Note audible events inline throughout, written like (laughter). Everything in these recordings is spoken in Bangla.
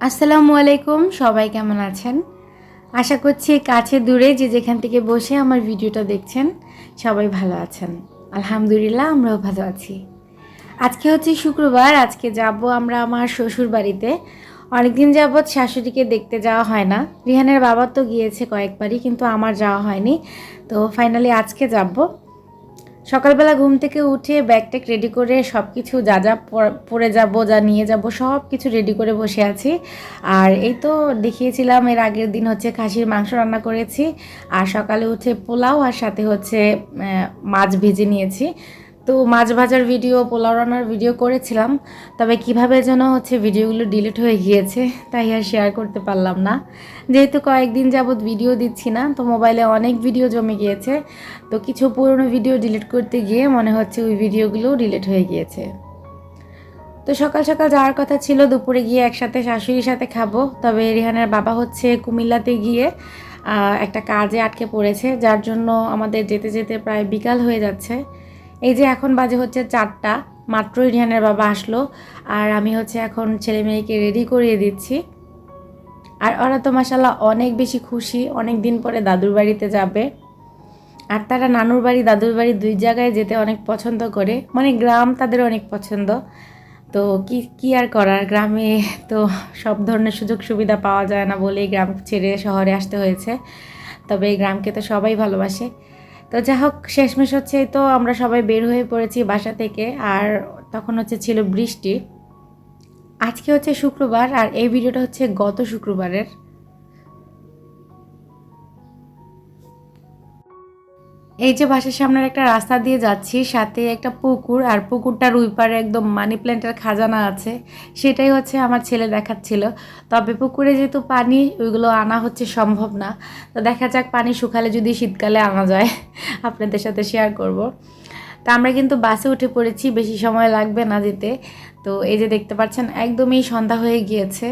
আসসালামু আলাইকুম, সবাই কেমন আছেন? আশা করছি কাছে দূরে যে যেখান থেকে বসে আমার ভিডিওটা দেখছেন, সবাই ভালো আছেন। আলহামদুলিল্লাহ, আমরাও ভালো আছি। আজকে হচ্ছে শুক্রবার, আজকে যাব আমরা আমার শ্বশুর বাড়িতে। অনেকদিন যাবৎ শাশুড়িকে দেখতে যাওয়া হয় না। রিহানের বাবা তো গিয়েছে কয়েকবারই, কিন্তু আমার যাওয়া হয়নি। তো ফাইনালি আজকে যাব। সকালবেলা ঘুম থেকে উঠে ব্যাগ ট্যাগ রেডি করে সব কিছু যা যা পরে যাব, যা নিয়ে যাব সব কিছু রেডি করে বসে আছি। আর এই তো দেখিয়েছিলাম, এর আগের দিন হচ্ছে খাসির মাংস রান্না করেছি। আর সকালে উঠে পোলাও আর সাথে হচ্ছে মাছ ভেজে নিয়েছি। তো মাছ ভাজার ভিডিও, পোলাও রান্নার ভিডিও করেছিলাম, তবে কীভাবে যেন হচ্ছে ভিডিওগুলো ডিলিট হয়ে গিয়েছে, তাই আর শেয়ার করতে পারলাম না। যেহেতু কয়েকদিন যাবৎ ভিডিও দিচ্ছি না, তো মোবাইলে অনেক ভিডিও জমে গিয়েছে, তো কিছু পুরনো ভিডিও ডিলিট করতে গিয়ে মনে হচ্ছে ওই ভিডিওগুলোও ডিলিট হয়ে গিয়েছে। তো সকাল সকাল যাওয়ার কথা ছিল, দুপুরে গিয়ে একসাথে শাশুড়ির সাথে খাব, তবে রিহানের বাবা হচ্ছে কুমিল্লাতে গিয়ে একটা কাজে আটকে পড়েছে, যার জন্য আমাদের যেতে যেতে প্রায় বিকাল হয়ে যাচ্ছে। এই যে এখন বাজে হচ্ছে চারটা মাত্রই রিহানের বাবা আসলো আর আমি হচ্ছে এখন ছেলে মেয়েকে রেডি করিয়ে দিচ্ছি। আর ওরা তো মাসাল্লাহ অনেক বেশি খুশি, অনেক দিন পরে দাদুর বাড়িতে যাবে। আর তারা নানুর বাড়ি, দাদুর বাড়ি দুই জায়গায় যেতে অনেক পছন্দ করে। মানে গ্রাম তাদের অনেক পছন্দ। তো কি কি আর করার? গ্রামে তো সব ধরনের সুযোগ সুবিধা পাওয়া যায় না বলেই গ্রাম ছেড়ে শহরে আসতে হয়েছে। তবে এই গ্রামকে তো সবাই ভালোবাসে। তো যা হোক, শেষমেশ হচ্ছে তো আমরা সবাই বের হয়ে পড়েছি বাসা থেকে, আর তখন হচ্ছে ছিল বৃষ্টি। আজকে হচ্ছে শুক্রবার, আর এই ভিডিওটা হচ্ছে গত শুক্রবারের। এই যে বাসার সামনের একটা রাস্তা দিয়ে যাচ্ছি, সাথে একটা পুকুর, আর পুকুরটার ওই পারে একদম মানি প্ল্যান্টের খাজানা আছে। সেটাই হচ্ছে আমার ছেলে দেখাচ্ছিল। তবে পুকুরে যেহেতু পানি, ওইগুলো আনা হচ্ছে সম্ভব না। তো দেখা যাক পানি শুকালে যদি শীতকালে আনা যায়, আপনাদের সাথে শেয়ার করব। তা আমরা কিন্তু বাসে উঠে পড়েছি, বেশি সময় লাগবে না যেতে। তো এই যে দেখতে পাচ্ছেন, একদমই সন্ধ্যা হয়ে গিয়েছে।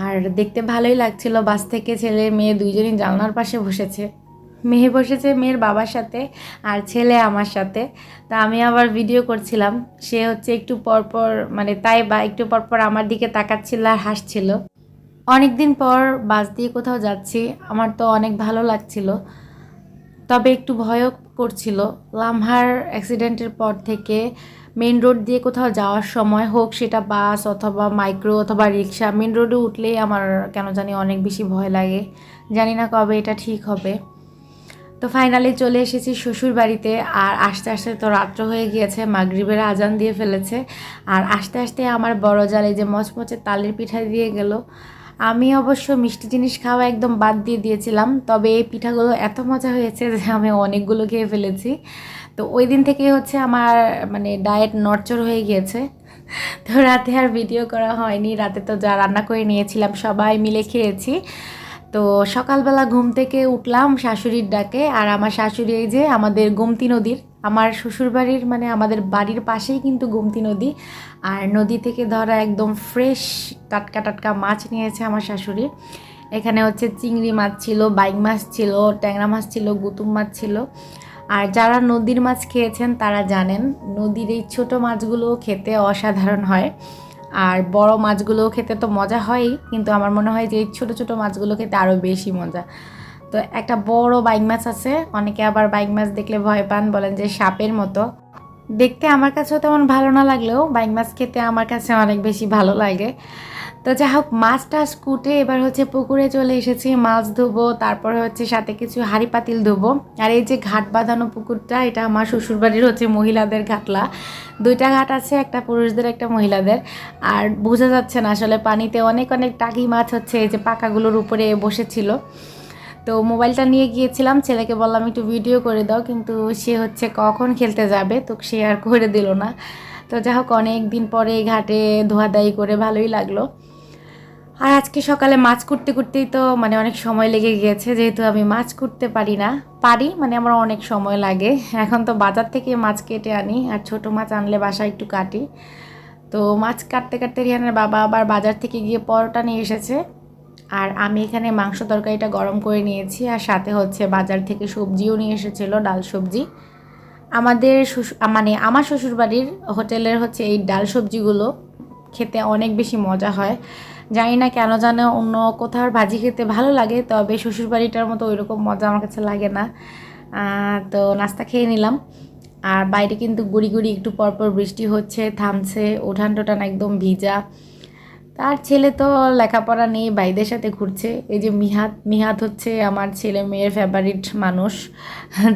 আর দেখতে ভালোই লাগছিল, বাস থেকে ছেলে, মেয়ে দুইজনই জানলার পাশে বসেছে। মেয়ে বসেছে মেয়ের বাবার সাথে আর ছেলে আমার সাথে। তা আমি আবার ভিডিও করছিলাম। সে হচ্ছে একটু পরপর মানে তাই বা একটু পরপর আমার দিকে তাকাচ্ছিল আর হাসছিল। অনেক দিন পর বাস দিয়ে কোথাও যাচ্ছি, আমার তো অনেক ভালো লাগছিল। তবে একটু ভয়ও করছিল। লামহার অ্যাক্সিডেন্টের পর থেকে মেন রোড দিয়ে কোথাও যাওয়ার সময় হোক সেটা বাস অথবা মাইক্রো অথবা রিক্সা মেন রোডে উঠলেই আমার কেন জানি অনেক বেশি ভয় লাগে। জানি না কবে এটা ঠিক হবে। তো ফাইনালি চলে এসেছি শ্বশুর বাড়িতে আর আস্তে আস্তে তো রাত্র হয়ে গিয়েছে, মাগরিবের আজান দিয়ে ফেলেছে। আর আস্তে আস্তে আমার বড় জাল যে মচমচে তালের পিঠা দিয়ে গেল। আমি অবশ্য মিষ্টি জিনিস খাওয়া একদম বাদ দিয়ে দিয়েছিলাম, তবে এই পিঠাগুলো এত মজা হয়েছে যে আমি অনেকগুলো খেয়ে ফেলেছি। তো ওই দিন থেকে হচ্ছে আমার মানে ডায়েট নড়চড় হয়ে গিয়েছে। তো রাতে আর ভিডিও করা হয়নি, রাতে তো যা রান্না করে নিয়েছিলাম, সবাই মিলে খেয়েছি। তো সকালবেলা ঘুম থেকে উঠলাম শাশুড়ির ডাকে, আর আমার শাশুড়ি এই যে আমাদের গোমতী নদীর, আমার শ্বশুরবাড়ির মানে আমাদের বাড়ির পাশেই কিন্তু গোমতী নদী, আর নদী থেকে ধরা একদম ফ্রেশ টাটকা টাটকা মাছ নিয়েছে আমার শাশুড়ি। এখানে হচ্ছে চিংড়ি মাছ ছিল বাইক মাছ ছিল, ট্যাংরা মাছ ছিল, গুতুম মাছ ছিল। আর যারা নদীর মাছ খেয়েছেন তারা জানেন, নদীর এই ছোট মাছগুলো খেতে অসাধারণ হয়। আর বড় মাছগুলো খেতে তো মজা হয়ই, কিন্তু আমার মনে হয় যে ছোটো ছোটো মাছগুলো খেতে আরও বেশি মজা। তো একটা বড় বাইক মাছ আছে, অনেকে আবার বাইক মাছ দেখলে ভয় পান, বলেন যে সাপের মতো। দেখতে আমার কাছেও তেমন ভালো না লাগলেও বাইক মাছ খেতে আমার কাছে অনেক বেশি ভালো লাগে। তো যাই হোক মাছ টাছ কুটে এবার হচ্ছে পুকুরে চলে এসেছি, মাছ ধোবো, তারপরে হচ্ছে সাথে কিছু হাঁড়ি পাতিল ধোবো। আর এই যে ঘাট বাঁধানো পুকুরটা, এটা আমার শ্বশুরবাড়ির হচ্ছে মহিলাদের ঘাটলা। দুইটা ঘাট আছে, একটা পুরুষদের, একটা মহিলাদের। আর বোঝা যাচ্ছে না আসলে পানিতে অনেক অনেক টাকি মাছ হচ্ছে, এই যে পাকাগুলোর উপরে বসেছিল। তো মোবাইলটা নিয়ে গিয়েছিলাম, ছেলেকে বললাম, একটু ভিডিও করে দাও। কিন্তু সে হচ্ছে কখন খেলতে যাবে? তো সে আর করে দিল না। তো যাই হোক অনেক দিন পরে ঘাটে ধোয়াধাই করে ভালোই লাগল। আর আজকে সকালে মাছ করতে করতেই তো মানে অনেক সময় লেগে গিয়েছে, যেহেতু আমি মাছ কুটতে পারি না। পারি মানে আমার অনেক সময় লাগে। এখন তো বাজার থেকে মাছ কেটে আনি, আর ছোট মাছ আনলে বাসায় একটু কাটি। তো মাছ কাটতে কাটতে রিহানের বাবা আবার বাজার থেকে গিয়ে পরোটা নিয়ে এসেছে। আর আমি এখানে মাংস তরকারিটা গরম করে নিয়েছি, আর সাথে হচ্ছে বাজার থেকে সবজিও নিয়ে এসেছিল, ডাল সবজি। আমাদের শ্বশুর মানে আমার শ্বশুরবাড়ির হোটেলের হচ্ছে এই ডাল সবজিগুলো খেতে অনেক বেশি মজা হয়। জানি না কেন জানে অন্য কোথাও ভাজি খেতে ভালো লাগে, তবে শ্বশুরবাড়িটার মতো ওইরকম মজা আমার কাছে লাগে না। তো নাস্তা খেয়ে নিলাম। আর বাইরে কিন্তু গুড়ি গুড়ি একটু পরপর বৃষ্টি হচ্ছে, থামছে, উঠান টোঠান একদম ভিজা। তার ছেলে তো লেখাপড়া নেই, বাইদের সাথে ঘুরছে। এই যে মিহাত মিহাত হচ্ছে আমার ছেলে মেয়ের ফেভারিট মানুষ।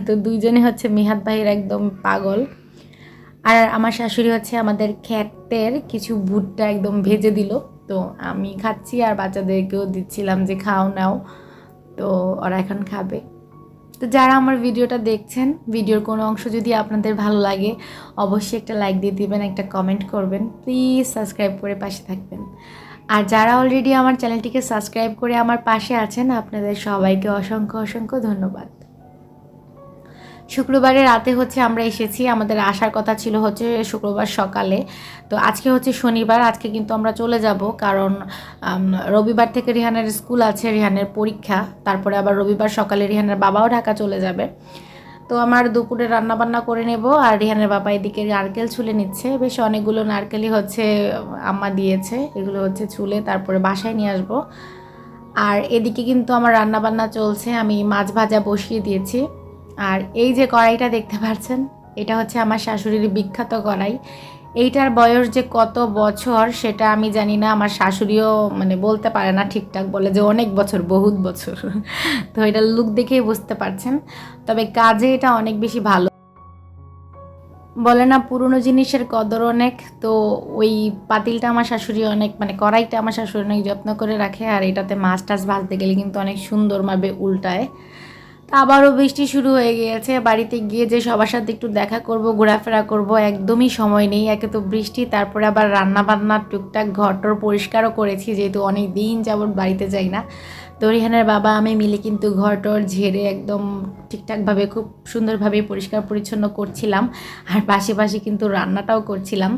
তো দুইজনে হচ্ছে মিহাত ভাইয়ের একদম পাগল। আর আমার শাশুড়ি হচ্ছে আমাদের খ্যাতের কিছু ভুট্টা একদম ভেজে দিল। তো আমি খাচ্ছি আর বাচ্চাদেরকেও দিচ্ছিলাম যে খাও নাও। তো ওরা এখন খাবে। তো যারা আমার ভিডিওটা দেখছেন, ভিডিওর কোনো অংশ যদি আপনাদের ভালো লাগে, অবশ্যই একটা লাইক দিয়ে দিবেন, একটা কমেন্ট করবেন। প্লিজ সাবস্ক্রাইব করে পাশে থাকবেন। আর যারা অলরেডি আমার চ্যানেলটিকে সাবস্ক্রাইব করে আমার পাশে আছেন, আপনাদের সবাইকে অসংখ্য অসংখ্য ধন্যবাদ। শুক্রবারে রাতে হচ্ছে আমরা এসেছি। আমাদের আসার কথা ছিল হচ্ছে শুক্রবার সকালে। তো আজকে হচ্ছে শনিবার, আজকে কিন্তু আমরা চলে যাব কারণ রবিবার থেকে রিহানের স্কুল আছে, রিহানের পরীক্ষা। তারপরে আবার রবিবার সকালে রিহানের বাবাও ঢাকা চলে যাবে। তো আমার দুপুরে রান্না বান্না করে নেব আর রিহানের বাবা এদিকে নারকেল ছুলে নিচ্ছে। বেশ অনেকগুলো নারকেলই হচ্ছে, আম্মা দিয়েছে। এগুলো হচ্ছে ছুলে তারপরে বাসায় নিয়ে আসব। আর এদিকে কিন্তু আমার রান্না বান্না চলছে। আমি মাছ ভাজা বসিয়ে দিয়েছি। আর এই যে কড়াইটা দেখতে পাচ্ছেন, এটা হচ্ছে আমার শাশুড়ির বিখ্যাত কড়াই। এইটার বয়স যে কত বছর সেটা আমি জানি না, আমার শাশুড়িও মানে বলতে পারে না ঠিকঠাক বলে যে অনেক বছর, বহুত বছর। (laughs) তো এটা লুক দেখেই বুঝতে পারছেন। তবে কাজে এটা অনেক বেশি ভালো। বলে না পুরনো জিনিসের কদর অনেক, তো ওই পাতিলটা আমার শাশুড়ি অনেক মানে কড়াইটা আমার শাশুড়ি অনেক যত্ন করে রাখে, আর এটাতে মাছ টাছ ভাজতে গেলে কিন্তু অনেক সুন্দরভাবে উল্টায়। আবারও বৃষ্টি শুরু হয়ে গিয়েছে। বাড়িতে গিয়ে যে সবার সাথে একটু দেখা করব, ঘোরাফেরা করব, একদমই সময় নেই। একে তো বৃষ্টি, তারপরে আবার রান্না বান্না টুকটাক ঘরটর পরিষ্কারও করেছি, যেহেতু অনেক দিন যাবত বাড়িতে যাই না। তো রিহানের বাবা, আমি মিলে কিন্তু ঘরটর ঝেড়ে একদম ঠিকঠাকভাবে, খুব সুন্দরভাবে পরিষ্কার পরিচ্ছন্ন করছিলাম। আর পাশে কিন্তু রান্নাটাও করছিলাম।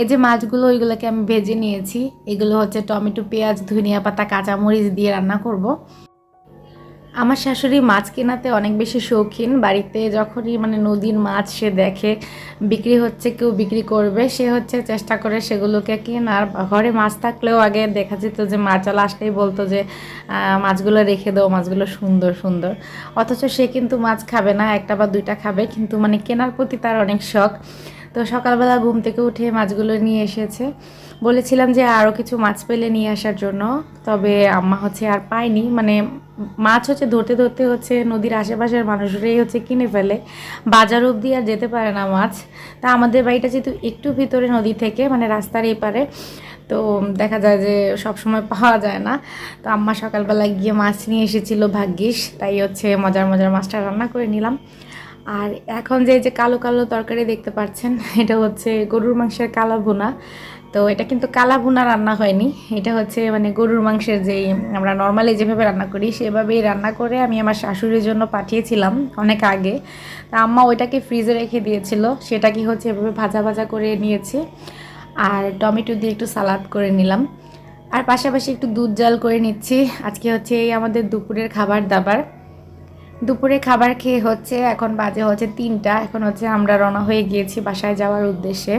এই যে মাছগুলো, ওইগুলোকে আমি ভেজে নিয়েছি। এগুলো হচ্ছে টমেটো, পেঁয়াজ, ধনিয়া পাতা, কাঁচামরিচ দিয়ে রান্না করব। আমার শাশুড়ি মাছ কেনাতে অনেক বেশি শৌখিন। বাড়িতে যখনই মানে নদীর মাছ সে দেখে, বিক্রি হচ্ছে, কেউ বিক্রি করবে, সে হচ্ছে চেষ্টা করে সেগুলোকে কেনার ঘরে মাছ থাকলেও আগে দেখা যেত যে মাছওয়ালা আসলেই বলতো যে মাছগুলো রেখে দাও, মাছগুলো সুন্দর সুন্দর। অথচ সে কিন্তু মাছ খাবে না, একটা বা দুইটা খাবে। কিন্তু মানে কেনার প্রতি তার অনেক শখ। তো সকালবেলা ঘুম থেকে উঠে মাছগুলো নিয়ে এসেছে। বলেছিলাম যে আরও কিছু মাছ পেলে নিয়ে আসার জন্য। তবে আম্মা হচ্ছে আর পায়নি। মানে মাছ হচ্ছে ধরতে ধরতে হচ্ছে নদীর আশেপাশের মানুষরাই হচ্ছে কিনে ফেলে। বাজার অবধি আর যেতে পারে না মাছ। তা আমাদের বাড়িটা যেহেতু একটু ভিতরে নদী থেকে মানে রাস্তার এপারে, তো দেখা যায় যে সব সময় পাওয়া যায় না। তো আম্মা সকালবেলা গিয়ে মাছ নিয়ে এসেছিল ভাগ্যিস, তাই হচ্ছে মজার মজার মাছটা রান্না করে নিলাম। আর এখন যে যে কালো কালো তরকারি দেখতে পাচ্ছেন, এটা হচ্ছে গরুর মাংসের কালো ভুনা। তো এটা কিন্তু কালা ভুনা রান্না হয়নি। এটা হচ্ছে মানে গরুর মাংসের যেই আমরা নর্মালি যেভাবে রান্না করি, সেভাবেই রান্না করে আমি আমার শাশুড়ির জন্য পাঠিয়েছিলাম অনেক আগে। তা আম্মা ওইটাকে ফ্রিজে রেখে দিয়েছিল সেটা কি হচ্ছে এভাবে ভাজা ভাজা করে নিয়েছি। আর টমেটো দিয়ে একটু সালাদ করে নিলাম। আর পাশাপাশি একটু দুধ জাল করে নিচ্ছি। আজকে হচ্ছে এই আমাদের দুপুরের খাবার দাবার। দুপুরে খাবার খেয়ে হচ্ছে এখন বাজে হচ্ছে তিনটা। এখন হচ্ছে আমরা রওনা হয়ে গিয়েছি বাসায় যাওয়ার উদ্দেশ্যে।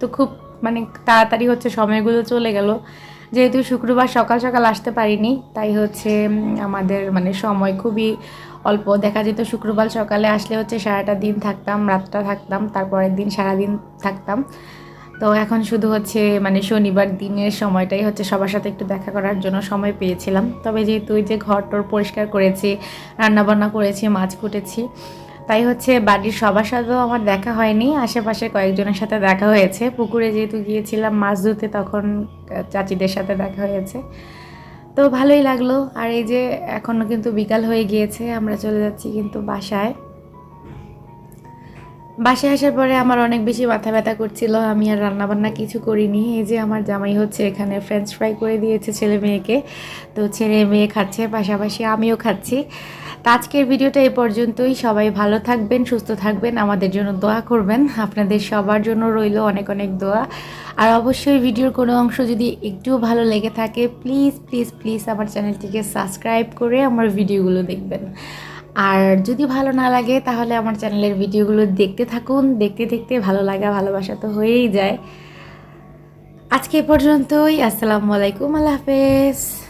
তো খুব মানে তাড়াতাড়ি হচ্ছে সময়গুলো চলে গেল। যেহেতু শুক্রবার সকাল সকাল আসতে পারিনি, তাই হচ্ছে আমাদের মানে সময় খুবই অল্প। দেখা যেত শুক্রবার সকালে আসলে হচ্ছে সারাটা দিন থাকতাম, রাতটা থাকতাম, তারপরের দিন সারাদিন থাকতাম। তো এখন শুধু হচ্ছে মানে শনিবার দিনের সময়টাই হচ্ছে সবার সাথে একটু দেখা করার জন্য সময় পেয়েছিলাম। তবে যেহেতু ওই যে ঘর টর পরিষ্কার করেছি, রান্নাবান্না করেছি, মাছ কুটেছি তাই হচ্ছে বাড়ির সবার সাথেও আমার দেখা হয়নি। আশেপাশে কয়েকজনের সাথে দেখা হয়েছে। পুকুরে যেহেতু গিয়েছিলাম মাছ ধুতে তখন চাচিদের সাথে দেখা হয়েছে। তো ভালোই লাগল। আর এই যে এখনও কিন্তু বিকাল হয়ে গিয়েছে, আমরা চলে যাচ্ছি কিন্তু বাসায়। বাসায় আসার পরে আমার অনেক বেশি মাথা ব্যথা করছিল। আমি আর রান্নাবান্না কিছু করিনি। এই যে আমার জামাই হচ্ছে এখানে ফ্রেঞ্চ ফ্রাই করে দিয়েছে ছেলে মেয়েকে। তো ছেলে মেয়ে খাচ্ছে, পাশাপাশি আমিও খাচ্ছি। তো আজকের ভিডিওটা এই পর্যন্তই। সবাই ভালো থাকবেন, সুস্থ থাকবেন, আমাদের জন্য দোয়া করবেন। আপনাদের সবার জন্য রইল অনেক অনেক দোয়া। আর অবশ্যই ভিডিওর কোনো অংশ যদি একটুও ভালো লেগে থাকে প্লিজ প্লিজ প্লিজ আমার চ্যানেলটিকে সাবস্ক্রাইব করে আমার ভিডিওগুলো দেখবেন। আর যদি ভালো না লাগে, তাহলে আমার চ্যানেলের ভিডিওগুলো দেখতে থাকুন। দেখতে দেখতে ভালো লাগা, ভালোবাসা তো হয়েই যায়। আজকে পর্যন্তই। আসসালামু আলাইকুম। আল্লাহ হাফেজ।